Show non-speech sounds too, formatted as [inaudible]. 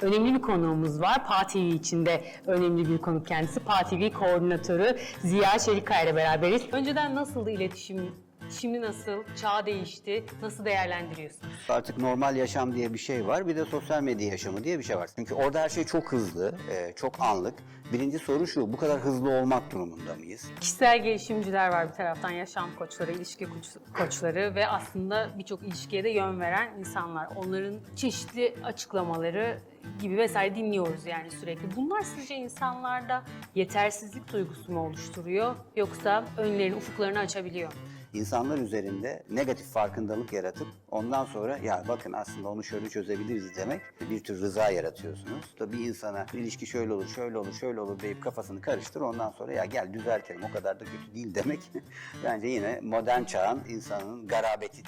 önemli bir konuğumuz var. PA TV içinde önemli bir konuk kendisi. PA TV koordinatörü Ziya Çelikkaya ile beraberiz. Önceden nasıldı iletişim? Şimdi nasıl? Çağ değişti. Nasıl değerlendiriyorsunuz? Artık normal yaşam diye bir şey var. Bir de sosyal medya yaşamı diye bir şey var. Çünkü orada her şey çok hızlı, e, çok anlık. Birinci soru şu, bu kadar hızlı olmak durumunda mıyız? Kişisel gelişimciler var bir taraftan, yaşam koçları, ilişki koç- koçları ve aslında birçok ilişkiye de yön veren insanlar. Onların çeşitli açıklamaları gibi vesaire dinliyoruz yani sürekli. Bunlar sizce insanlarda yetersizlik duygusu mu oluşturuyor yoksa önlerini, ufuklarını açabiliyor? İnsanlar üzerinde negatif farkındalık yaratıp ondan sonra ya bakın aslında onu şöyle çözebiliriz demek bir tür rıza yaratıyorsunuz. Da bir insana ilişki şöyle olur, şöyle olur, şöyle olur deyip kafasını karıştır ondan sonra ya gel düzeltelim o kadar da kötü değil demek [laughs] bence yine modern çağın insanın garabeti.